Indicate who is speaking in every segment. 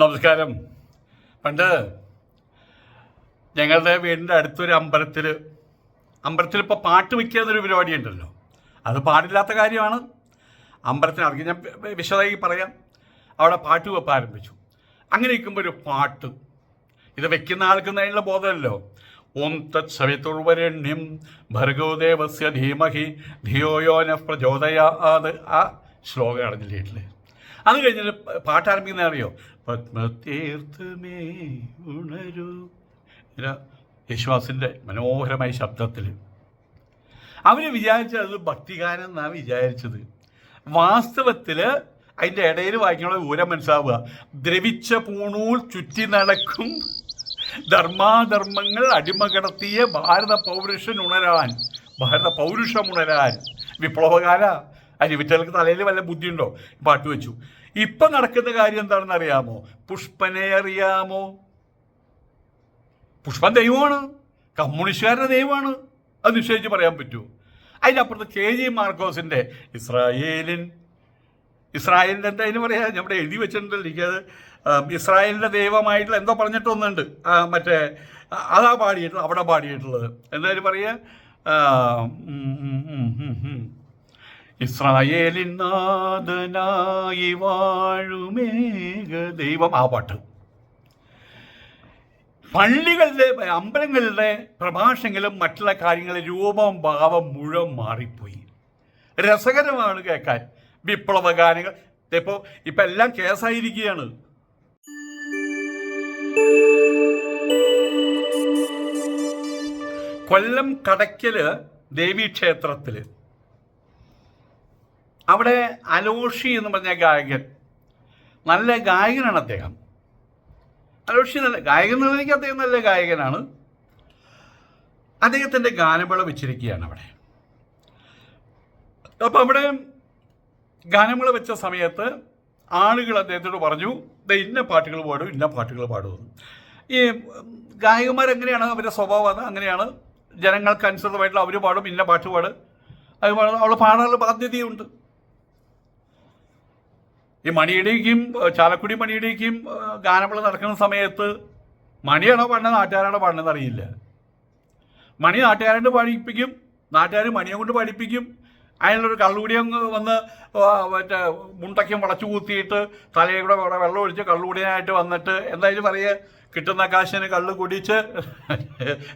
Speaker 1: നമസ്കാരം. പണ്ട് ഞങ്ങളുടെ വീടിന്റെ അടുത്തൊരു അമ്പലത്തിൽ അമ്പലത്തിൽ ഇപ്പോൾ പാട്ട് വയ്ക്കുക എന്നൊരു പരിപാടി ഉണ്ടല്ലോ. അത് പാടില്ലാത്ത കാര്യമാണ്. അമ്പലത്തിന് ഇറങ്ങി ഞാൻ വിശദമായി പറയാം. അവിടെ പാട്ട് വെപ്പ് ആരംഭിച്ചു. അങ്ങനെ ഇരിക്കുമ്പോൾ ഒരു പാട്ട്. ഇത് വെക്കുന്ന ആൾക്ക് അതിനുള്ള ബോധമല്ലോ. ഓം തത് സവിതുർവരണ്യം ഭർഗോദേവസ്യ ധീമഹി ധിയോയോന പ്രചോദയാ പ്രചോദയാത്. ആ ശ്ലോകം അടഞ്ഞില്ലേ അത് കഴിഞ്ഞിട്ട് പാട്ടാരംഭിക്കുന്ന അറിയോ പത്മതീർത്ഥമേ ഉണരൂ. യേശുവാസിന്റെ മനോഹരമായ ശബ്ദത്തിൽ അവർ വിചാരിച്ചത് ഭക്തിഗാനം എന്നാണ് വിചാരിച്ചത്. വാസ്തവത്തിൽ അതിന്റെ ഇടയിൽ വായിക്കാനുള്ള വിവരം മനസ്സിലാവുക. ദ്രവിച്ച പൂണൂൽ ചുറ്റി നടക്കും. ധർമാധർമ്മങ്ങൾ അടിമ കിടത്തിയ ഭാരത പൗരുഷൻ ഉണരാൻ ഭാരത പൗരുഷം ഉണരാൻ. വിപ്ലവകാല അരിവിറ്റകൾക്ക് തലയിൽ വല്ല ബുദ്ധിയുണ്ടോ? പാട്ട് വെച്ചു ഇപ്പൊ നടക്കുന്ന കാര്യം എന്താണെന്ന് അറിയാമോ? പുഷ്പനെ അറിയാമോ? പുഷ്പൻ ദൈവമാണ്. കമ്മ്യൂണിസ്റ്റുകാരുടെ ദൈവമാണ്. അത് നിശ്ചയിച്ച് പറയാൻ പറ്റുമോ? അതിനപ്പുറത്ത് കെ ജി മാർക്കോസിന്റെ ഇസ്രായേലിൻ ഇസ്രായേലിന്റെ എന്താ അതിന് പറയാ? നമ്മുടെ എഴുതി വെച്ചിട്ടുണ്ടല്ലോ എനിക്കത് ഇസ്രായേലിന്റെ ദൈവമായിട്ടുള്ള എന്തോ പറഞ്ഞിട്ടൊന്നുണ്ട്. മറ്റേ അതാ പാടിയിട്ടുള്ളത് അവിടെ പാടിയിട്ടുള്ളത്. എന്തായാലും പറയുക. ഇസ്രായേലിൻ നാഥനായി വാഴുമേക ദൈവം ആ പാട്ട്. പള്ളികളുടെ അമ്പലങ്ങളുടെ പ്രഭാഷണങ്ങളും മറ്റുള്ള കാര്യങ്ങളുടെ രൂപം ഭാവം മുഴുവൻ മാറിപ്പോയി. രസകരമാണ് കേൾക്കാൻ. വിപ്ലവ ഗാനങ്ങൾ ഇപ്പോൾ ഇപ്പം എല്ലാം കേസായിരിക്കുകയാണ്. കൊല്ലം കടയ്ക്കൽ ദേവീക്ഷേത്രത്തിൽ അവിടെ അലോഷി എന്ന് പറഞ്ഞ ഗായകൻ. നല്ല ഗായകനാണ് അദ്ദേഹം. അലോഷി നല്ല ഗായകൻ എന്നുള്ളതിലേക്ക് അദ്ദേഹം നല്ല ഗായകനാണ്. അദ്ദേഹത്തിന്റെ ഗാനമേള വെച്ചിരിക്കുകയാണ് അവിടെ. അപ്പം അവിടെ ഗാനമേള വെച്ച സമയത്ത് ആളുകൾ അദ്ദേഹത്തോട് പറഞ്ഞു ഇന്ന പാട്ടുകൾ പാടും ഇന്ന പാട്ടുകൾ പാടുമെന്ന് ഈ ഗായകന്മാരെങ്ങനെയാണ് അവരുടെ സ്വഭാവം അത് അങ്ങനെയാണ്. ജനങ്ങൾക്ക് അനുസൃതമായിട്ടുള്ള അവർ പാടും ഇന്ന പാട്ട് പാട്. അത് അവൾ പാടാനുള്ള ബാധ്യതയുണ്ട്. ഈ മണിയുടെയും ചാലക്കുടി മണിയുടെയും ഗാനമേള നടക്കുന്ന സമയത്ത് മണിയാണോ പാടുന്നത് നാട്ടുകാരാണോ പാടുന്നത് അറിയില്ല. മണി നാട്ടുകാരോട് പാടിപ്പിക്കും നാട്ടുകാർ മണിയെ കൊണ്ട് പാടിപ്പിക്കും. അതിനുള്ളൊരു അങ്ങ് വന്ന് മറ്റേ മുണ്ടയ്ക്കും വളച്ചു കൂത്തിയിട്ട് തലയിൽ കൂടെ വേറെ വെള്ളം ഒഴിച്ച് കള്ളുകൂടിയനായിട്ട് വന്നിട്ട് എന്തായാലും പറയുക കിട്ടുന്ന കാശിന് കള്ള് കുടിച്ച്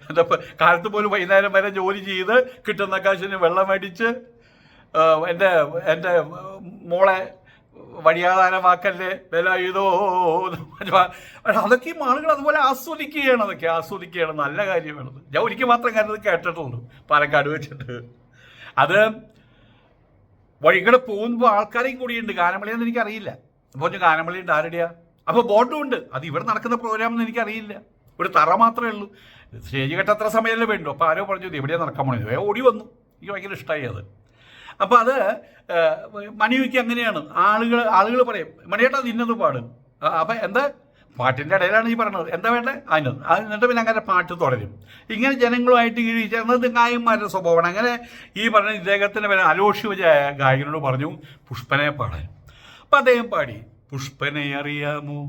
Speaker 1: എന്താ കാലത്ത് പോലും വൈകുന്നേരം വരെ ജോലി ചെയ്ത് കിട്ടുന്ന കാശിന് വെള്ളം അടിച്ച് എന്റെ എന്റെ മോളെ വഴിയാധാരമാക്കല്ലേ? ഇതോ അതൊക്കെ ഈ ആളുകൾ അതുപോലെ ആസ്വദിക്കുകയാണ് അതൊക്കെ ആസ്വദിക്കുകയാണ് നല്ല കാര്യമാണത് ഞാൻ ഒരിക്കൽ മാത്രം കാര്യം ഇത് കേട്ടിട്ടുള്ളൂ പാലക്കാട് വെച്ചിട്ട്. അത് വഴികളെ പോകുമ്പോൾ ആൾക്കാരെയും കൂടിയുണ്ട്. ഗാനമേളയെന്ന് എനിക്കറിയില്ല. അപ്പോൾ ഞാൻ ഗാനമേളയുണ്ട് ആരുടെയാ? അപ്പോൾ ബോർഡും ഉണ്ട്. അത് ഇവിടെ നടക്കുന്ന പ്രോഗ്രാം എന്ന് എനിക്കറിയില്ല. ഒരു തറ മാത്രമേ ഉള്ളൂ. സ്റ്റേജ് കെട്ടത്ര സമയമല്ലേ വേണ്ടു. അപ്പോൾ ആരോ പറഞ്ഞു എവിടെയാണ് നടക്കാൻ പോണത് ഓടി വന്നു. എനിക്ക് ഭയങ്കര ഇഷ്ടമായി അത്. അപ്പോൾ അത് മണിയൊക്കെ അങ്ങനെയാണ് ആളുകൾ ആളുകൾ പറയും മണിയേട്ടാ നിന്നത് പാട്. അപ്പം എന്താ? പാട്ടിന്റെ ഇടയിലാണ് ഈ പറയുന്നത് എന്താ വേണ്ടത് അതിന്. അത് എന്നിട്ട് പിന്നെ അങ്ങനെ പാട്ട് തുടരും. ഇങ്ങനെ ജനങ്ങളുമായിട്ട് ഈ ചേർന്നത് ഗായകന്മാരുടെ സ്വഭാവമാണ്. അങ്ങനെ ഈ പറഞ്ഞ ഇദ്ദേഹത്തിന്റെ പേര് അലോഷി ഗായകനോട് പറഞ്ഞു പുഷ്പനെ പാടാൻ അപ്പം അദ്ദേഹം പാടി പുഷ്പനെ അറിയാമോ?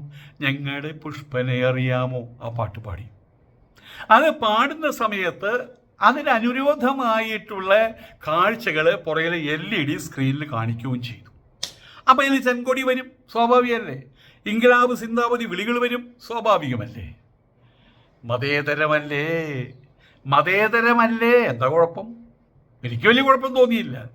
Speaker 1: ഞങ്ങളുടെ പുഷ്പനെ അറിയാമോ? ആ പാട്ട് പാടി. അത് പാടുന്ന സമയത്ത് അതിന് അനുരോധമായിട്ടുള്ള കാഴ്ചകൾ പുറകിലെ എൽ ഇ ഡി സ്ക്രീനിൽ കാണിക്കുകയും ചെയ്തു. അപ്പോൾ ഇതിൽ ചെൻകൊടി വരും സ്വാഭാവികമല്ലേ? ഇംഗ്ലാബ് സിന്താവതി വിളികൾ വരും സ്വാഭാവികമല്ലേ? മതേതരമല്ലേ? മതേതരമല്ലേ? എന്താ കുഴപ്പം? എനിക്ക് വലിയ കുഴപ്പം തോന്നിയില്ല.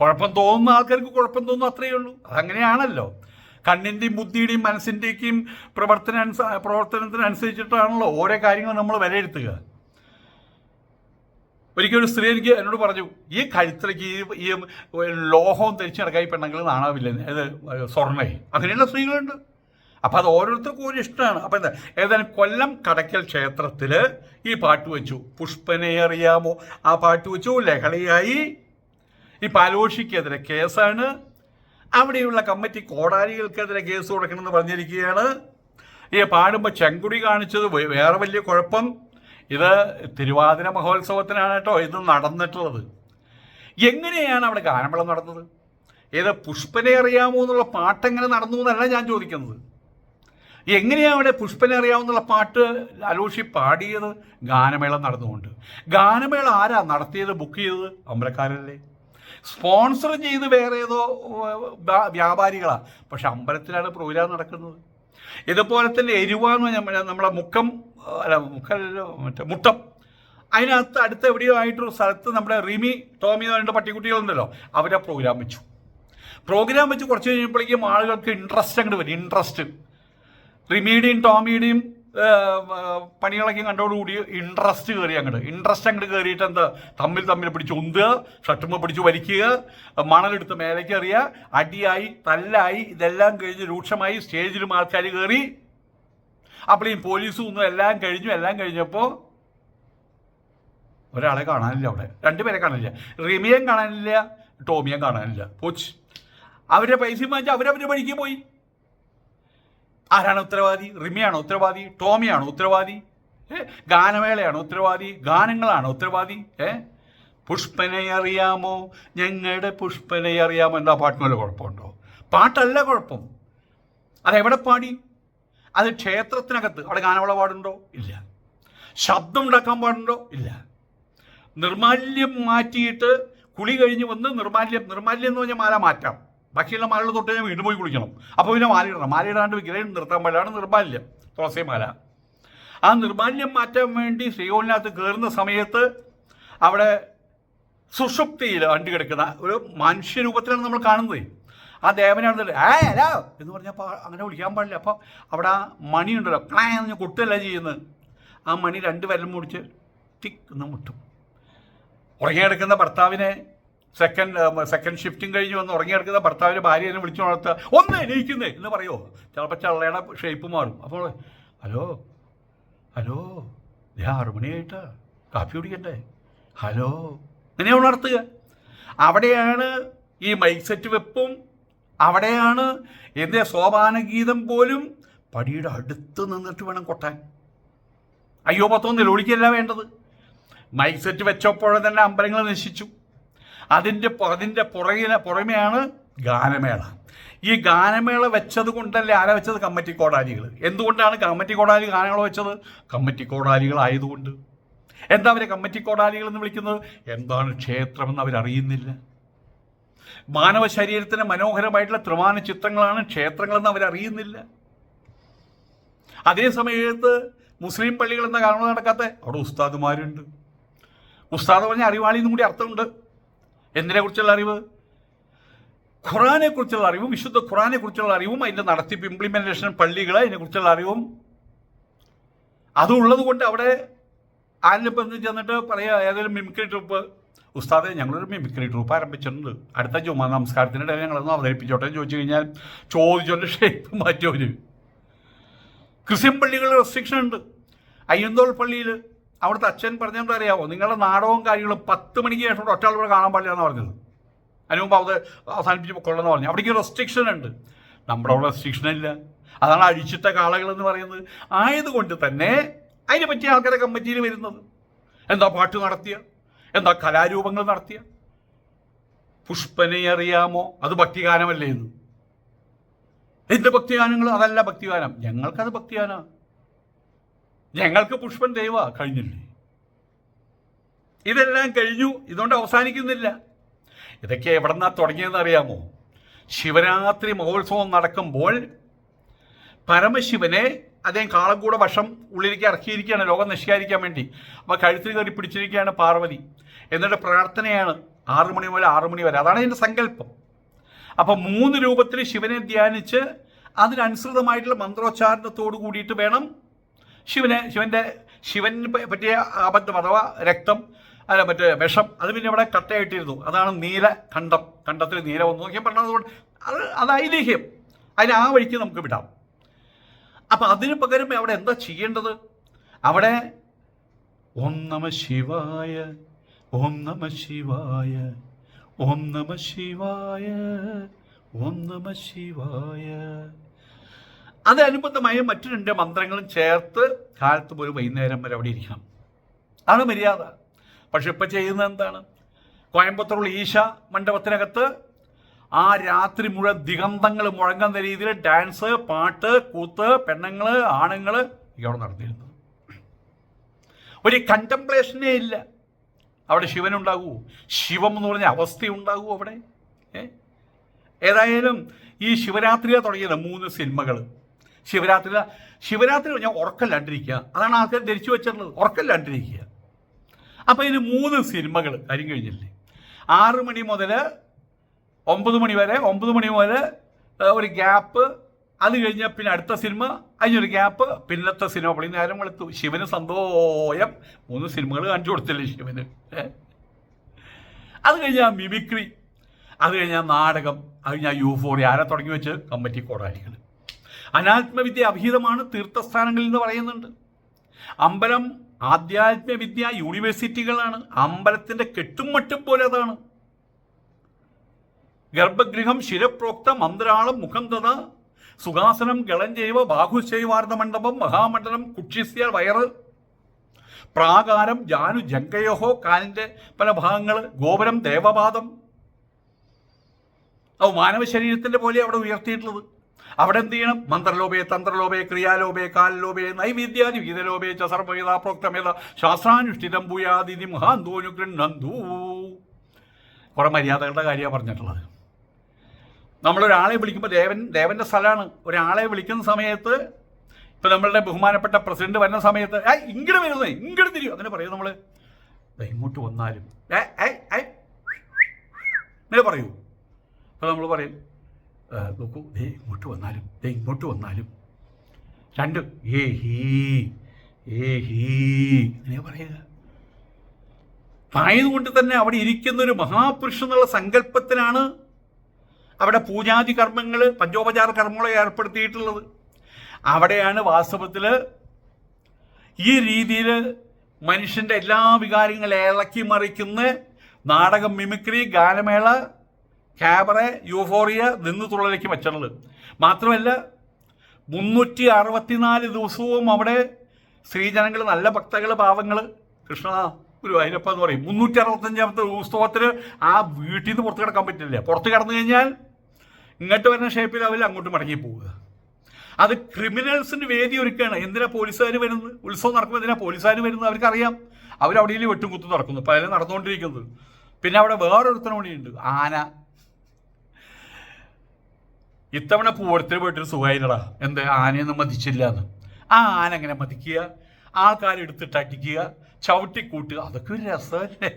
Speaker 1: കുഴപ്പം തോന്നുന്ന ആൾക്കാർക്ക് കുഴപ്പം തോന്നുന്നു അത്രയേ ഉള്ളൂ. അതങ്ങനെയാണല്ലോ. കണ്ണിന്റെയും ബുദ്ധിയുടെയും മനസ്സിന്റെയും പ്രവർത്തന പ്രവർത്തനത്തിനനുസരിച്ചിട്ടാണല്ലോ ഓരോ കാര്യങ്ങളും നമ്മൾ വിലയിരുത്തുക. ഒരിക്കലും ഒരു സ്ത്രീ എനിക്ക് എന്നോട് പറഞ്ഞു ഈ കഴുത്തിലേക്ക് ഈ ഈ ലോഹവും തിരിച്ചു നടക്കാൻ ഈ പെണ്ണുങ്ങൾ നാണാവില്ല ഇത് സ്വർണേ. അങ്ങനെയുള്ള സ്ത്രീകളുണ്ട്. അപ്പം അത് ഓരോരുത്തർക്കും ഒരു ഇഷ്ടമാണ്. അപ്പം എന്താ ഏതായാലും കൊല്ലം കടയ്ക്കൽ ക്ഷേത്രത്തിൽ ഈ പാട്ട് വെച്ചു. പുഷ്പനെ അറിയാമോ? ആ പാട്ട് വെച്ചു. ലഹളയായി. ഈ പാലോഷിക്കെതിരെ കേസാണ്. അവിടെയുള്ള കമ്മിറ്റി കോടാലികൾക്കെതിരെ കേസ് കൊടുക്കണമെന്ന് പറഞ്ഞിരിക്കുകയാണ്. ഈ പാടുമ്പോൾ ചെങ്കുടി കാണിച്ചത് വേറെ വലിയ കുഴപ്പം. ഇത് തിരുവാതിര മഹോത്സവത്തിനാണ് കേട്ടോ ഇത് നടന്നിട്ടുള്ളത്. എങ്ങനെയാണ് അവിടെ ഗാനമേളം നടന്നത്? ഏത് പുഷ്പനെ അറിയാമോ എന്നുള്ള പാട്ട് എങ്ങനെ നടന്നു എന്നല്ല ഞാൻ ചോദിക്കുന്നത്. എങ്ങനെയാണ് അവിടെ പുഷ്പനെ അറിയാവുന്നുള്ള പാട്ട് അലോഷി പാടിയത്? ഗാനമേളം നടന്നുകൊണ്ട്. ഗാനമേള ആരാ നടത്തിയത് ബുക്ക് ചെയ്തത്? അമ്പലക്കാരല്ലേ. സ്പോൺസർ ചെയ്ത് വേറെ ഏതോ വ്യാപാരികളാണ് വ്യാപാരികളാ. പക്ഷെ അമ്പലത്തിലാണ് പ്രോഗ്രാം നടക്കുന്നത്. ഇതുപോലെ തന്നെ എരുവാന്ന് പറഞ്ഞാൽ നമ്മുടെ മുക്കം അല്ല മുക്കല്ലോ മറ്റേ മുട്ടം. അതിനകത്ത് അടുത്ത് എവിടെയോ ആയിട്ടൊരു സ്ഥലത്ത് നമ്മുടെ റിമി ടോമി എന്ന് പട്ടിക്കുട്ടികളുണ്ടല്ലോ അവരെ പ്രോഗ്രാം വെച്ചു. പ്രോഗ്രാം വെച്ച് കുറച്ച് കഴിഞ്ഞപ്പോഴേക്കും ആളുകൾക്ക് ഇൻട്രസ്റ്റ് അങ്ങോട്ട് വരും ഇൻട്രസ്റ്റ് റിമിയുടെയും ടോമിയുടെയും പണികളൊക്കെ കണ്ടോടുകൂടി ഇൻട്രസ്റ്റ് കയറി അങ്ങോട്ട് ഇൻട്രസ്റ്റ് അങ്ങോട്ട് കയറിയിട്ട് എന്താ തമ്മിൽ തമ്മിൽ പിടിച്ച് ഉന്തുക ഷട്ടുമ്മ പിടിച്ച് വലിക്കുക മണലെടുത്ത് മേലേക്ക് എറിയുക അടിയായി തല്ലായി ഇതെല്ലാം കഴിഞ്ഞ് രൂക്ഷമായി സ്റ്റേജിലും ആൾക്കാർ കയറി അപ്പോഴേയും പോലീസും ഒന്നും എല്ലാം കഴിഞ്ഞു എല്ലാം കഴിഞ്ഞപ്പോൾ ഒരാളെ കാണാനില്ല അവിടെ. രണ്ടുപേരെ കാണാനില്ല. റിമിയം കാണാനില്ല ടോമിയം കാണാനില്ല. പോച്ച്. അവരെ പൈസ വാങ്ങിച്ച് അവരവരുടെ വഴിക്ക് പോയി. ആരാണ് ഉത്തരവാദി? റിമിയാണോ ഉത്തരവാദി? ടോമിയാണോ ഉത്തരവാദി? ഏ? ഗാനമേളയാണോ ഉത്തരവാദി? ഗാനങ്ങളാണോ ഉത്തരവാദി? ഏ? പുഷ്പനെ അറിയാമോ? ഞങ്ങളുടെ പുഷ്പനെ അറിയാമോ? എന്താ പാട്ടിനുള്ള കുഴപ്പമുണ്ടോ? പാട്ടല്ല കുഴപ്പം. അതെവിടെ പാടി? അത് ക്ഷേത്രത്തിനകത്ത് അവിടെ ഗാനമേള പാടുണ്ടോ ഇല്ല. ശബ്ദം ഉണ്ടാക്കാൻ പാടുണ്ടോ? ഇല്ല. നിർമാല്യം മാറ്റിയിട്ട് കുളി കഴിഞ്ഞ് വന്ന് നിർമാല്യം നിർമാല്യം എന്ന് പറഞ്ഞാൽ മാല മാറ്റാം. ബാക്കിയുള്ള മാലകൾ തൊട്ട് ഞാൻ വീണ്ടും പോയി കുളിക്കണം. അപ്പോൾ പിന്നെ മാല ഇടണം. മാല ഇടാണ്ട് വിഗ്രഹം നിർത്താൻ പാടില്ലാണ് നിർമാല്യം. തുളസി മാല. ആ നിർമാല്യം മാറ്റാൻ വേണ്ടി ശ്രീകോലിനകത്ത് കയറുന്ന സമയത്ത് അവിടെ സുഷുപ്തിയിൽ വണ്ടി കിടക്കുന്ന ഒരു മനുഷ്യരൂപത്തിലാണ് നമ്മൾ കാണുന്നത്. ആ ദേവനാണ് ഏ ഹലോ എന്ന് പറഞ്ഞപ്പോൾ അങ്ങനെ വിളിക്കാൻ പാടില്ല. അപ്പോൾ അവിടെ ആ മണിയുണ്ടല്ലോ ക്ലാ എന്ന് ചെയ്യുന്നത്. ആ മണി രണ്ട് വരലും മുടിച്ച് ടിക് എന്ന് മുട്ടും. ഉറങ്ങിയെടുക്കുന്ന ഭർത്താവിനെ സെക്കൻഡ് സെക്കൻഡ് ഷിഫ്റ്റും കഴിഞ്ഞ് വന്ന് ഉറങ്ങിയെടുക്കുന്ന ഭർത്താവിനെ ഭാര്യനെ വിളിച്ചു വളർത്തുക. ഒന്ന് എണീക്കുന്നേ എന്ന് പറയുമോ ചിലപ്പോൾ ചള്ളയുടെ ഷേപ്പ് മാറും. അപ്പോൾ ഹലോ ഹലോ ഞാൻ ആറു മണിയായിട്ടാ കാപ്പി കുടിക്കണ്ടേ? ഹലോ ഇങ്ങനെ ഉണർത്തുക അവിടെയാണ് ഈ മൈക്ക് സെറ്റ് വെപ്പും അവിടെയാണ് എന്റെ സോപാന ഗീതം പോലും പടിയുടെ അടുത്ത് നിന്നിട്ട് വേണം കൊട്ടാൻ. അയ്യോ പത്തൊന്നും നിലവിളിക്കല്ല വേണ്ടത്. മൈക്ക് സെറ്റ് വെച്ചപ്പോഴും തന്നെ അമ്പലങ്ങൾ നശിച്ചു. അതിന്റെ അതിന്റെ പുറകിന് പുറമെയാണ് ഗാനമേള. ഈ ഗാനമേള വെച്ചത് കൊണ്ടല്ലേ ആരാ വെച്ചത്? കമ്മിറ്റി കോടാലികൾ. എന്തുകൊണ്ടാണ് കമ്മിറ്റി കോടാലി ഗാനങ്ങൾ വെച്ചത്? കമ്മിറ്റി കോടാലികളായതുകൊണ്ട് എന്താ അവരെ കമ്മിറ്റി കോടാലികൾ എന്ന് വിളിക്കുന്നത്? എന്താണ് ക്ഷേത്രമെന്ന് അവരറിയുന്നില്ല. മാനവ ശരീരത്തിന് മനോഹരമായിട്ടുള്ള ത്രിമാന ചിത്രങ്ങളാണ് ക്ഷേത്രങ്ങളെന്ന് അവരറിയുന്നില്ല. അതേ സമയത്ത് മുസ്ലിം പള്ളികൾ എന്ന കാരണം നടക്കാത്ത അവിടെ ഉസ്താദുമാരുണ്ട്. ഉസ്താദ് പറഞ്ഞ അറിവാളി എന്നും കൂടി അർത്ഥമുണ്ട്. എന്തിനെ കുറിച്ചുള്ള അറിവ്? ഖുറാനെ കുറിച്ചുള്ള അറിവും വിശുദ്ധ ഖുറാനെ കുറിച്ചുള്ള അറിവും അതിന്റെ നടത്തിപ്പ് ഇംപ്ലിമെന്റേഷൻ പള്ളികൾ അതിനെക്കുറിച്ചുള്ള അറിവും. അതുള്ളത് കൊണ്ട് അവിടെ ആരിലും ബന്ധം ചെന്നിട്ട് പറയുക ഏതെങ്കിലും മിമിക്രി ട്രൂപ്പ് ഉസ്താദെ ഞങ്ങളൊരു മിമിക്രി ട്രൂപ്പ് ആരംഭിച്ചിട്ടുണ്ട്. അടുത്ത ജുമാ നമസ്കാരത്തിനിടെ ഞങ്ങളൊന്ന് അവതരിപ്പിച്ചോട്ടെ ചോദിച്ചു കഴിഞ്ഞാൽ ചോദിച്ചോണ്ട് ഷേപ്പ് മാറ്റിയവര് ക്രിസ്ത്യൻ പള്ളികളിൽ റെസ്ട്രിക്ഷൻ ഉണ്ട്. അയ്യന്തോൾ പള്ളിയിൽ അവിടുത്തെ അച്ഛൻ പറഞ്ഞെന്താ അറിയാമോ നിങ്ങളുടെ നാടകവും കാര്യങ്ങളും പത്ത് മണിക്ക് ശേഷം ഒറ്റ ആൾ കാണാൻ പാടില്ല എന്ന് പറഞ്ഞത്. അതിന് മുമ്പ് അവിടെ അവസാനിപ്പിച്ച് കൊള്ളെന്ന് പറഞ്ഞു. അവിടേക്ക് റെസ്ട്രിക്ഷൻ ഉണ്ട്. നമ്മുടെ അവിടെ റെസ്ട്രിക്ഷൻ ഇല്ല. അതാണ് അഴിച്ചിട്ട കാളകൾ എന്ന് പറയുന്നത്. ആയതുകൊണ്ട് തന്നെ അതിനെ പറ്റിയ ആൾക്കാരെ കമ്മിറ്റിയിൽ വരുന്നത്. എന്താ പാട്ട് നടത്തിയ? എന്താ കലാരൂപങ്ങൾ നടത്തിയ? പുഷ്പനെ അറിയാമോ അത് ഭക്തിഗാനമല്ലേ എന്ന്. എന്റെ ഭക്തിഗാനങ്ങൾ? അതല്ല ഭക്തിഗാനം. ഞങ്ങൾക്കത് ഭക്തിഗാന ഞങ്ങൾക്ക് പുഷ്പൻ ദൈവ കഴിഞ്ഞില്ലേ? ഇതെല്ലാം കഴിഞ്ഞു. ഇതുകൊണ്ട് അവസാനിക്കുന്നില്ല. ഇതൊക്കെ എവിടെന്നാ തുടങ്ങിയതെന്ന് അറിയാമോ ശിവരാത്രി മഹോത്സവം നടക്കുമ്പോൾ പരമശിവനെ അദ്ദേഹം കാളക്കൂടെ വശം ഉള്ളിലേക്ക് ഇറക്കിയിരിക്കുകയാണ്. ലോകം നശിക്കാതിരിക്കാൻ വേണ്ടി. അപ്പോൾ കഴുത്തിൽ കയറി പിടിച്ചിരിക്കുകയാണ് പാർവതി. എന്നിട്ട് പ്രാർത്ഥനയാണ് ആറു മണി മുതൽ ആറു മണി വരെ. അതാണ് എന്റെ സങ്കല്പം. അപ്പോൾ മൂന്ന് രൂപത്തിൽ ശിവനെ ധ്യാനിച്ച് അതിനനുസൃതമായിട്ടുള്ള മന്ത്രോച്ചാരണത്തോട് കൂടിയിട്ട് വേണം ശിവനെ ശിവന്റെ ശിവനെ പറ്റിയ അബദ്ധം അഥവാ രക്തം അല്ല മറ്റേ വിഷം അത് പിന്നെ ഇവിടെ കട്ടയായിട്ടിരുന്നു. അതാണ് നീല കണ്ടം കണ്ടത്തിൽ നീല വന്നു. നോക്കിയാൽ പറഞ്ഞതുകൊണ്ട് അത് അത് ഐതിഹ്യം. അതിന് ആ വഴിക്ക് നമുക്ക് വിടാം. അപ്പം അതിന് പകരം അവിടെ എന്താ ചെയ്യേണ്ടത്? അവിടെ ഓം ശിവായ ഓം നമ ശിവായ ഓം നമ ശിവായ ഓം നമ ശിവായ. അതനുബന്ധമായ മറ്റു രണ്ട് മന്ത്രങ്ങളും ചേർത്ത് കാലത്ത് പോയി വൈകുന്നേരം വരെ അവിടെ ഇരിക്കണം. അതാണ് മര്യാദ. പക്ഷെ ഇപ്പം ചെയ്യുന്നത് എന്താണ്? കോയമ്പത്തൂർ ഈശ മണ്ഡപത്തിനകത്ത് ആ രാത്രി മുഴുവൻ ദിഗന്ധങ്ങൾ മുഴങ്ങുന്ന രീതിയിൽ ഡാൻസ് പാട്ട് കൂത്ത് പെണ്ണുങ്ങൾ ആണുങ്ങൾ ഇവിടെ നടന്നിരുന്നത്. ഒരു കണ്ടംപ്ലേഷനേ ഇല്ല. അവിടെ ശിവനുണ്ടാകൂ. ശിവം എന്ന് പറഞ്ഞ അവസ്ഥ ഉണ്ടാകൂ അവിടെ ഏതായാലും ഈ ശിവരാത്രിയെ തുടങ്ങിയത് മൂന്ന് സിനിമകൾ ശിവരാത്രി ശിവരാത്രി ഞാൻ ഉറക്കല്ലാണ്ടിരിക്കുക അതാണ് ആൾക്കാർ ധരിച്ചു വെച്ചിട്ടുള്ളത്. ഉറക്കല്ലാണ്ടിരിക്കുക അപ്പോൾ ഇതിന് മൂന്ന് സിനിമകൾ കാര്യം കഴിഞ്ഞില്ലേ? ആറ് മണി മുതൽ ഒമ്പത് മണി വരെ ഒമ്പത് മണി മുതൽ ഒരു ഗ്യാപ്പ് അത് കഴിഞ്ഞാൽ പിന്നെ അടുത്ത സിനിമ അതിനൊരു ഗ്യാപ്പ് പിന്നത്തെ സിനിമ പള്ളി നേരം വെളുത്തു. ശിവന് സന്തോഷം. മൂന്ന് സിനിമകൾ കാണിച്ചു കൊടുത്തില്ലേ ശിവന്? അത് കഴിഞ്ഞാൽ മിമിക്രി അത് കഴിഞ്ഞാൽ നാടകം. അത് കഴിഞ്ഞാൽ യൂഫോറി ആരെ തുടങ്ങി വെച്ച് കമ്മിറ്റി കോടാലികൾ അനാത്മവിദ്യ അഭിഹിതമാണ് തീർത്ഥസ്ഥാനങ്ങളിൽ എന്ന് പറയുന്നുണ്ട്. അമ്പലം ആധ്യാത്മവിദ്യ യൂണിവേഴ്സിറ്റികളാണ്. അമ്പലത്തിന്റെ കെട്ടും മട്ടും പോലെ അതാണ്. ഗർഭഗൃഹം ശിരപ്രോക്ത മന്ത്രാളം മുഖം തഥ സുഖാസനം ഗളഞ്ചൈവ ബാഹുശൈവാർദ്ധ മണ്ഡപം മഹാമണ്ഡലം കുക്ഷിസ്യ വയറ്. പ്രാകാരം ജാനു ജങ്കയോഹോ കാലിന്റെ പല ഭാഗങ്ങൾ ഗോപുരം ദേവപാദം. അത് മാനവ ശരീരത്തിന്റെ പോലെ അവിടെ ഉയർത്തിയിട്ടുള്ളത്. അവിടെ എന്ത് ചെയ്യണം? മന്ത്രലോപേ തന്ത്രലോപേ ക്രിയാലോപേ കാലലോപേ നൈവേദ്യാദി വീതലോപേ ച സർവവേദ പ്രോക്തമേത ശാസ്ത്രാനുഷ്ഠിതം ഭൂയാദിതി മഹാന്തോനു ഗൃഹന്തു കുറെ മര്യാദകളുടെ കാര്യമാണ് പറഞ്ഞിട്ടുള്ളത്. നമ്മളൊരാളെ വിളിക്കുമ്പോൾ ദേവൻ ദേവന്റെ സ്ഥലമാണ് ഒരാളെ വിളിക്കുന്ന സമയത്ത് ഇപ്പം നമ്മളുടെ ബഹുമാനപ്പെട്ട പ്രസിഡന്റ് വരുന്ന സമയത്ത് ഏ ഇങ്ങോട്ട് വരുന്നേ ഇങ്ങോട്ട് തിരിയും. അങ്ങനെ പറയും നമ്മൾ ഇങ്ങോട്ട് വന്നാലും. ഏ ഏ പറയൂ. അപ്പോൾ നമ്മൾ പറയും "ഏ, നോക്കൂ ദേ ഇങ്ങോട്ട് വന്നാലും ദേ ഇങ്ങോട്ട് വന്നാലും. രണ്ട് ഏ ഹീ ഏ ഹീ. അങ്ങനെ പറയുക. ആയതുകൊണ്ട് തന്നെ അവിടെ ഇരിക്കുന്ന ഒരു മഹാപുരുഷൻ എന്നുള്ള സങ്കല്പത്തിനാണ് അവിടെ പൂജാതി കർമ്മങ്ങൾ പഞ്ചോപചാര കർമ്മങ്ങൾ ഏർപ്പെടുത്തിയിട്ടുള്ളത്. അവിടെയാണ് വാസ്തവത്തിൽ ഈ രീതിയിൽ മനുഷ്യന്റെ എല്ലാ വികാരങ്ങളെ ഇളക്കി മറിക്കുന്ന നാടകം മിമിക്രി ഗാനമേള ക്യാബറ യൂഫോറിയ നിന്ന് തുള്ളലേക്ക് വെച്ചിട്ടുള്ളത് മാത്രമല്ല മുന്നൂറ്റി അറുപത്തിനാല് ദിവസവും അവിടെ സ്ത്രീജനങ്ങൾ നല്ല ഭക്തകൾ പാവങ്ങൾ കൃഷ്ണ ഗുരുവായൂരപ്പ എന്ന് പറയും മുന്നൂറ്റി അറുപത്തഞ്ചാമത്തെ ഉത്സവത്തിന് ആ വീട്ടിൽ നിന്ന് പുറത്ത് കിടക്കാൻ പറ്റില്ല. പുറത്ത് കിടന്നു കഴിഞ്ഞാൽ ഇങ്ങോട്ട് വരുന്ന ഷേപ്പിൽ അവർ അങ്ങോട്ട് മടങ്ങി പോവുക. അത് ക്രിമിനൽസിന് വേദി ഒരുക്കുകയാണ്. എന്തിനാ പോലീസുകാർ വരുന്നത്? ഉത്സവം നടക്കുമ്പോൾ എന്തിനാ പോലീസുകാർ വരുന്നത്? അവർക്കറിയാം. അവരവിടെയിൽ വെട്ടും കുത്തും നടക്കുന്നു പലരും നടന്നുകൊണ്ടിരിക്കുന്നത്. പിന്നെ അവിടെ വേറൊരുത്തന കൂടിയുണ്ട് ആന. ഇത്തവണ പൂവടത്തിൽ പോയിട്ടൊരു സുഖമായില്ലടാ. എന്താ? ആനയൊന്നും മതിച്ചില്ല എന്ന് ആ ആന എങ്ങനെ മതിക്കുക? ആൾക്കാരെടുത്തിട്ട് അടിക്കുക ചവിട്ടിക്കൂട്ടുക. അതൊക്കെ ഒരു രസമല്ലേ?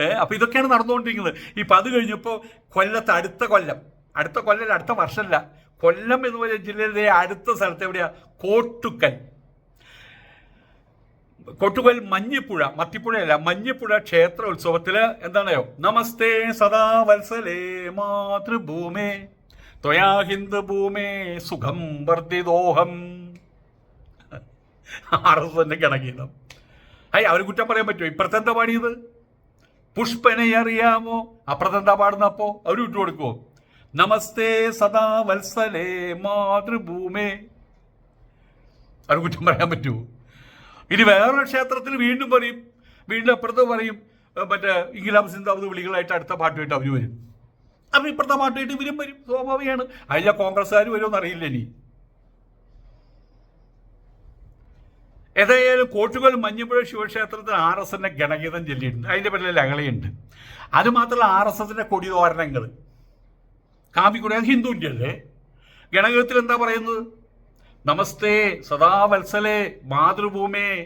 Speaker 1: ഏ അപ്പൊ ഇതൊക്കെയാണ് നടന്നുകൊണ്ടിരിക്കുന്നത്. ഇപ്പൊ അത് കഴിഞ്ഞപ്പോൾ കൊല്ലത്ത് അടുത്ത കൊല്ലം. അടുത്ത കൊല്ലം അടുത്ത വർഷമല്ല. കൊല്ലം എന്ന് പറയുന്ന ജില്ലയിലെ അടുത്ത സ്ഥലത്ത് എവിടെയാ? കോട്ടുക്കൽ. കൊട്ടുകൽ മഞ്ഞിപ്പുഴ. മത്തിപ്പുഴയല്ല മഞ്ഞിപ്പുഴ ക്ഷേത്ര ഉത്സവത്തിൽ എന്താണയോ നമസ്തേ സദാ വത്സലേ മാതൃഭൂമേ. ത്വയാ ഹിന്ദു ഭൂമേ സുഖം വർദ്ധിതോഹം. ആർ എസ് അയ്യ അവർ കുറ്റം പറയാൻ പറ്റുമോ? എന്താ പാടിയത് പുഷ്പനെ അറിയാമോ? അപ്പുറത്തെ എന്താ പാടുന്നപ്പോ അവർ വിട്ടു കൊടുക്കുമോ നമസ്തേ സദാ വത്സലേ മാതൃഭൂമേ. അവർ കുറ്റം പറയാൻ പറ്റുമോ? ഇനി വേറൊരു ക്ഷേത്രത്തിൽ വീണ്ടും പറയും വീണ്ടും അപ്പുറത്ത് പറയും മറ്റേ ഇംഗ്ലാം സിന്ധാവ് വിളികളായിട്ട് അടുത്ത പാട്ടുമായിട്ട് അവർ വരും. അവർ ഇപ്പുറത്തെ പാട്ടുമായിട്ട് ഇവരും വരും സ്വാഭാവികമാണ്. അതിലെ കോൺഗ്രസ്സുകാർ വരുമെന്ന് അറിയില്ല ഇനി. ഏതായാലും കോട്ടുകൽ മഞ്ഞുപുഴ ശിവക്ഷേത്രത്തിൽ ആർ എസ് എന്നെ ഗണഗീതം ചൊല്ലിയിട്ടുണ്ട്. അതിന്റെ പേരിൽ ലഹളയുണ്ട് അതുമാത്രമല്ല ആർ എസ് എസിന്റെ കൊടിതോരണങ്ങൾ. കാപ്പിക്കുടി അത് ഹിന്ദുവിന്റെ അല്ലേ ഗണഗീതത്തിൽ എന്താ പറയുന്നത്? നമസ്തേ സദാ വത്സലേ മാതൃഭൂമേ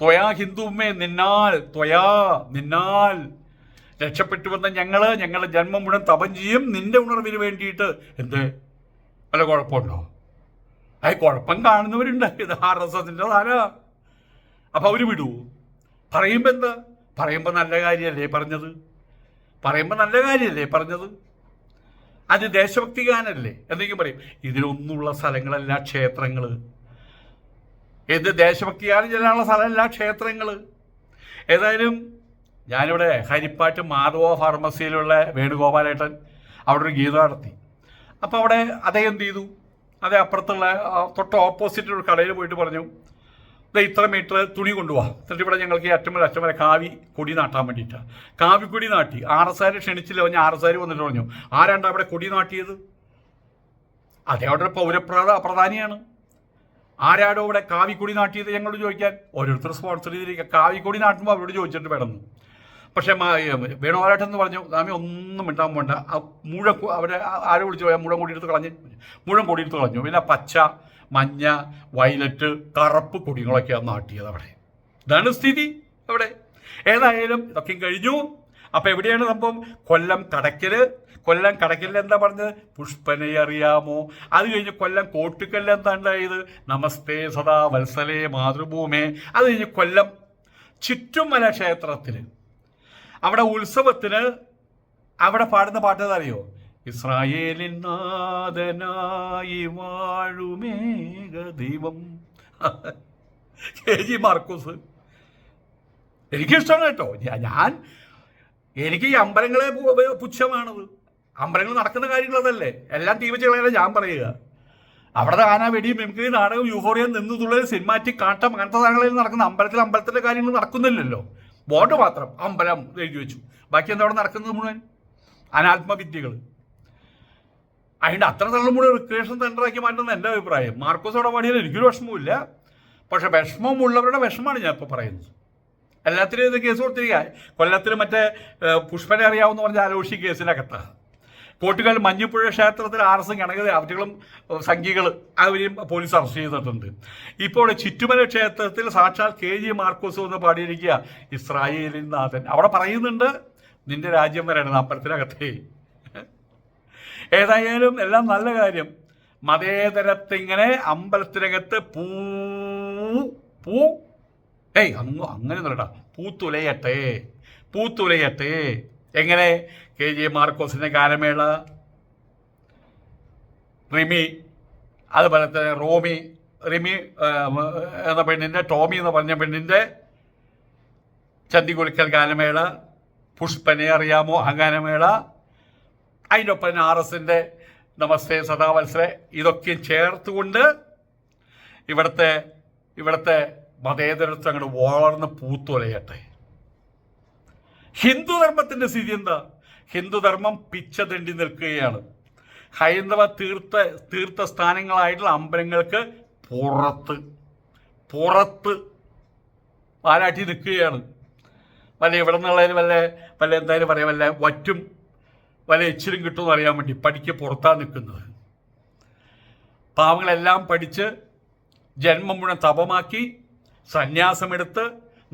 Speaker 1: ത്വയാ ഹിന്ദുമേ നിന്നാൽ ത്വയാ നിന്നാൽ. രക്ഷപ്പെട്ടു വന്ന ഞങ്ങൾ ഞങ്ങളുടെ ജന്മം മുഴുവൻ തപം ചെയ്യും. നിന്റെ ഉണർവിന് വേണ്ടിയിട്ട്. എന്ത്? വല്ല കുഴപ്പമുണ്ടോ? അത് കുഴപ്പം കാണുന്നവരുണ്ട്. ഇത് ആർ എസ് എസിന്റെ താര അപ്പൊ അവർ വിടൂ. പറയുമ്പോ എന്താ? പറയുമ്പോ നല്ല കാര്യമല്ലേ പറഞ്ഞത്? പറയുമ്പോ നല്ല കാര്യമല്ലേ പറഞ്ഞത്? അത് ദേശഭക്തി ഗാനല്ലേ? എന്തെങ്കിലും പറയും. ഇതിനൊന്നുള്ള സ്ഥലങ്ങളല്ല ക്ഷേത്രങ്ങൾ എന്ത് ദേശഭക്തി ഗാനം ചെല്ലാനുള്ള സ്ഥലമല്ല ക്ഷേത്രങ്ങൾ ഏതായാലും ഞാനിവിടെ ഹരിപ്പാട്ട് മാധവ ഫാർമസിയിലുള്ള വേണുഗോപാലേട്ടൻ അവിടെ ഒരു ഗീതം നടത്തി. അപ്പോൾ അവിടെ അദ്ദേഹം എന്ത് ചെയ്തു? അതേ അപ്പുറത്തുള്ള തൊട്ട് ഓപ്പോസിറ്റ് ഒരു കടയിൽ പോയിട്ട് പറഞ്ഞു ദേ ഇത്ര മീറ്റർ തുണി കൊണ്ടുപോവാ എന്നിട്ട് ഇവിടെ ഞങ്ങൾക്ക് അറ്റം വരെ അറ്റം വരെ കാവി കൊടി നാട്ടാൻ വേണ്ടിയിട്ടാണ് കാവി കൊടി നാട്ടി. ആർ ക്ഷണിച്ചില്ല പറഞ്ഞ ആർ വന്നിട്ട് പറഞ്ഞു ആരാണ്ട് അവിടെ കൊടി നാട്ടിയത്? അതെ അവിടെ ഒരു പൗരപ്രധാ പ്രധാനിയാണ്. ആരാടോ ഇവിടെ കാവിക്കൊടി നാട്ടിയത്? ഞങ്ങളോട് ചോദിക്കാൻ. ഓരോരുത്തർ സ്പോൺസർ ചെയ്തിരിക്കുക കാവിക്കൊടി നാട്ടുമ്പോൾ അവരോട് ചോദിച്ചിട്ട് വേണമെന്ന് പക്ഷേ വേണുമാരാട്ടം എന്ന് പറഞ്ഞു സ്വാമി ഒന്നും മിണ്ടാൻ വേണ്ട ആ മുഴ അവരെ ആരെ വിളിച്ചു പോയാൽ മുഴം കൂടിയെടുത്ത് കളഞ്ഞ്. മുഴം കൂടിയെടുത്ത് കളഞ്ഞു. പിന്നെ പച്ച മഞ്ഞ വയലറ്റ് കറുപ്പ് കൊടികളൊക്കെയാണ് നാട്ടിയത് അവിടെ. ഇതാണ് സ്ഥിതി അവിടെ. ഏതായാലും ഇതൊക്കെ കഴിഞ്ഞു. അപ്പം എവിടെയാണ് സംഭവം? കൊല്ലം കടക്കൽ കൊല്ലം കടക്കലിൽ എന്താ പറഞ്ഞത്? പുഷ്പനെ അറിയാമോ? അത് കഴിഞ്ഞ് കൊല്ലം കോട്ടുക്കല്ല് എന്താ ഉണ്ടായത് നമസ്തേ സദാ വത്സലേ മാതൃഭൂമേ. അത് കഴിഞ്ഞ് കൊല്ലം ചുറ്റുമല ക്ഷേത്രത്തിൽ. അവിടെ ഉത്സവത്തിന് അവിടെ പാടുന്ന പാട്ട് അറിയോ ഇസ്രായേലിൻ നാഥനായി വാഴുമേക ദൈവം. K G Markose. എനിക്കിഷ്ടമാണ് കേട്ടോ. ഞാൻ എനിക്ക് ഈ അമ്പലങ്ങളെ പുച്ഛമാണത്. അമ്പലങ്ങൾ നടക്കുന്ന കാര്യങ്ങൾ അതല്ലേ എല്ലാം വെച്ച് കളയാൻ ഞാൻ പറയുക. അവിടെ ആന വെടി മിമിക്രി നാടകം യൂഫോറിയ നിന്ന് സിനിമാറ്റിക് കാട്ടം അങ്ങനത്തെ സാധനങ്ങളിൽ നടക്കുന്ന അമ്പലത്തിൽ അമ്പലത്തിലെ കാര്യങ്ങൾ നടക്കുന്നില്ലല്ലോ. ബോർഡ് മാത്രം അമ്പലം എഴുതി വെച്ചു. ബാക്കി എന്താ അവിടെ നടക്കുന്നത് മുഴുവൻ? അനാത്മവിദ്യകൾ അതിന്റെ അത്ര തള്ളും മുഴുവൻ റിക്രിയേഷൻ സെന്ററാക്കി മാറ്റുന്ന എന്റെ അഭിപ്രായം. മാർക്കോസ് അവിടെ പണിയിൽ എനിക്കൊരു വിഷമവുമില്ല. പക്ഷേ വിഷമമുള്ളവരുടെ വിഷമമാണ് ഞാൻ ഇപ്പോൾ പറയുന്നത്. എല്ലാത്തിനും ഇത് കേസ് കൊടുത്തിരിക്കുക കൊല്ലത്തിൽ മറ്റേ പുഷ്പനെ അറിയാവുന്ന പറഞ്ഞ ആലോഷി കേസിനകത്താണ് കോട്ടുകാൽ മഞ്ഞപ്പുഴ ക്ഷേത്രത്തിൽ ആർ എസ് ഗണകത അവറ്റുകളും സംഖ്യകൾ അവരെയും പോലീസ് അറസ്റ്റ് ചെയ്തിട്ടുണ്ട്. ഇപ്പോൾ ചുറ്റുമല ക്ഷേത്രത്തിൽ സാക്ഷാൽ കെ ജി മാർക്കോസ് എന്ന് പാടിയിരിക്കുക ഇസ്രായേലിൻ നാഥൻ. അവിടെ പറയുന്നുണ്ട് നിന്റെ രാജ്യം വരണം അപ്പുറത്തിനകത്തേ. ഏതായാലും എല്ലാം നല്ല കാര്യം. മതേതരത്തിങ്ങനെ അമ്പലത്തിനകത്ത് പൂ പൂ ഏയ് അങ്ങ് അങ്ങനെ ഒന്നുമല്ലടാ പൂത്തുലയട്ടെ പൂത്തുലയട്ടെ. എങ്ങനെ? കെ ജി മാർക്കോസിന്റെ ഗാനമേള റിമി അതുപോലെ തന്നെ റോമി റിമി എന്ന പെണ്ണിന്റെ ടോമി എന്ന് പറഞ്ഞ പെണ്ണിന്റെ ചന്തികുളിക്കൽ ഗാനമേള പുഷ്പനെ അറിയാമോ ആ ഗാനമേള അതിന്റെ ഒപ്പം ആർ എസിന്റെ നമസ്തേ സദാവത്സരെ ഇതൊക്കെ ചേർത്തുകൊണ്ട് ഇവിടുത്തെ ഇവിടുത്തെ മതേതരത്വം അങ്ങോട്ട് വളർന്ന് പൂത്തുലയട്ടെ. ഹിന്ദുധർമ്മത്തിന്റെ സ്ഥിതി എന്താ? ഹിന്ദുധർമ്മം പിച്ച തെണ്ടി നിൽക്കുകയാണ്. ഹൈന്ദവ തീർത്ഥ തീർത്ഥ സ്ഥാനങ്ങളായിട്ടുള്ള അമ്പലങ്ങൾക്ക് പുറത്ത് പുറത്ത് പാലാട്ടി നിൽക്കുകയാണ്. വല്ല ഇവിടെ നിന്നുള്ളതിന് വല്ല വല്ല എന്തായാലും പറയാം വല്ല വറ്റും വല്ല എച്ചിലും കിട്ടുമെന്ന് അറിയാൻ വേണ്ടി പഠിക്ക് പുറത്താണ് നിൽക്കുന്നത്. പാവങ്ങളെല്ലാം പഠിച്ച് ജന്മം മുഴുവൻ തപമാക്കി സന്യാസമെടുത്ത്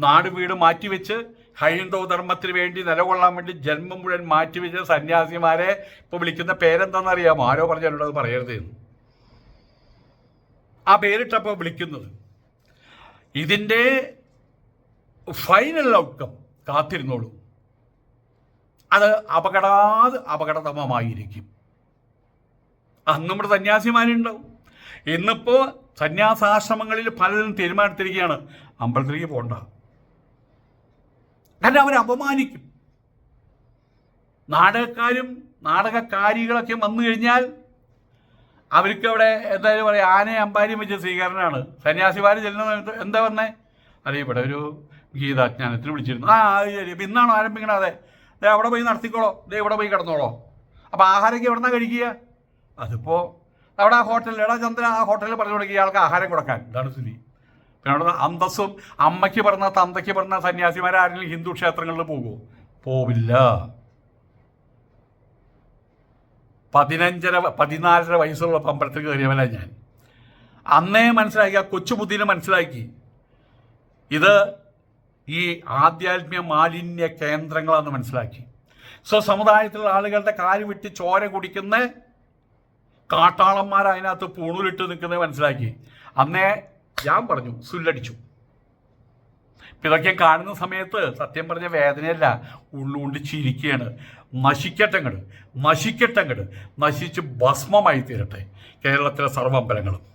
Speaker 1: നാട് വീട് മാറ്റിവെച്ച് ഹൈന്ദവ ധർമ്മത്തിന് വേണ്ടി നിലകൊള്ളാൻ വേണ്ടി ജന്മം മുഴുവൻ മാറ്റിവെച്ച സന്യാസിമാരെ ഇപ്പോൾ വിളിക്കുന്ന പേരെന്താണെന്ന് അറിയാമോ ആരോ പറഞ്ഞാലുണ്ട് അത് പറയരുത് ആ പേരിട്ടപ്പോൾ വിളിക്കുന്നത്. ഇതിന്റെ ഫൈനൽ ഔട്ട്കം കാത്തിരുന്നോളൂ. അത് അപകടാത് അപകടതമമായിരിക്കും. അന്ന് നമ്മുടെ സന്യാസിമാരുണ്ടാവും. ഇന്നിപ്പോൾ സന്യാസാശ്രമങ്ങളിൽ പലരും തീരുമാനത്തിരിക്കുകയാണ്. അമ്പലത്തിലേക്ക് പോകണ്ട. കാരണം അവരെ അപമാനിക്കും. നാടകക്കാരും നാടകക്കാരികളൊക്കെ വന്നു കഴിഞ്ഞാൽ അവർക്ക് അവിടെ എന്തായാലും പറയാം ആനയെ അമ്പാരിയും വെച്ച സ്വീകരണമാണ്. സന്യാസിമാർ ചെല്ലുന്ന എന്താ പറഞ്ഞേ അതെ ഇവിടെ ഒരു ഗീതാജ്ഞാനത്തിന് വിളിച്ചിരുന്നു. ആ ശരി. അപ്പം ഇന്നാണോ ആരംഭിക്കണത്? അതെ ദേ അവിടെ പോയി നടത്തിക്കോളോ. ദേ ഇവിടെ പോയി കിടന്നോളോ. അപ്പോൾ ആഹാരമൊക്കെ എവിടെ നിന്നാണ് കഴിക്കുക? അതിപ്പോൾ അവിടെ ആ ഹോട്ടലിൽ എടാ ചന്ദ്രൻ ആ ഹോട്ടലിൽ പറഞ്ഞു കൊടുക്കുക ഇയാൾക്ക് ആഹാരം കൊടുക്കാൻ. ഇതാണ് സ്ഥിതി. പിന്നെ അവിടെ അന്തസ്സും അമ്മയ്ക്ക് പറഞ്ഞ തന്തയ്ക്ക് പറഞ്ഞ സന്യാസിമാർ ആരെങ്കിലും ഹിന്ദു ക്ഷേത്രങ്ങളിൽ പോകുമോ പോവില്ല. പതിനഞ്ചര പതിനാലര വയസ്സുള്ള അമ്പലത്തിൽ കയറിയവന ഞാൻ. അന്നേ മനസ്സിലാക്കി ആ കൊച്ചുബുദ്ധിനെ മനസ്സിലാക്കി. ഇത് ഈ ആധ്യാത്മിക മാലിന്യ കേന്ദ്രങ്ങളാണെന്ന് മനസ്സിലാക്കി. സോ സമുദായത്തിലുള്ള ആളുകളുടെ കാൽ വിട്ട് ചോര കുടിക്കുന്ന കാട്ടാളന്മാർ അതിനകത്ത് പൂണൂലിട്ട് നിൽക്കുന്നത് മനസ്സിലാക്കി. അന്നേ ഞാൻ പറഞ്ഞു സുല്ലടിച്ചു. ഇതൊക്കെ കാണുന്ന സമയത്ത് സത്യം പറഞ്ഞ വേദനയല്ല ഉള്ളുകൊണ്ട് ചിരിക്കുകയാണ്. നശിക്കട്ടങ്ങട് നശിക്കട്ടങ്ങട് നശിച്ച് ഭസ്മമായി തീരട്ടെ കേരളത്തിലെ സർവമ്പലങ്ങളും.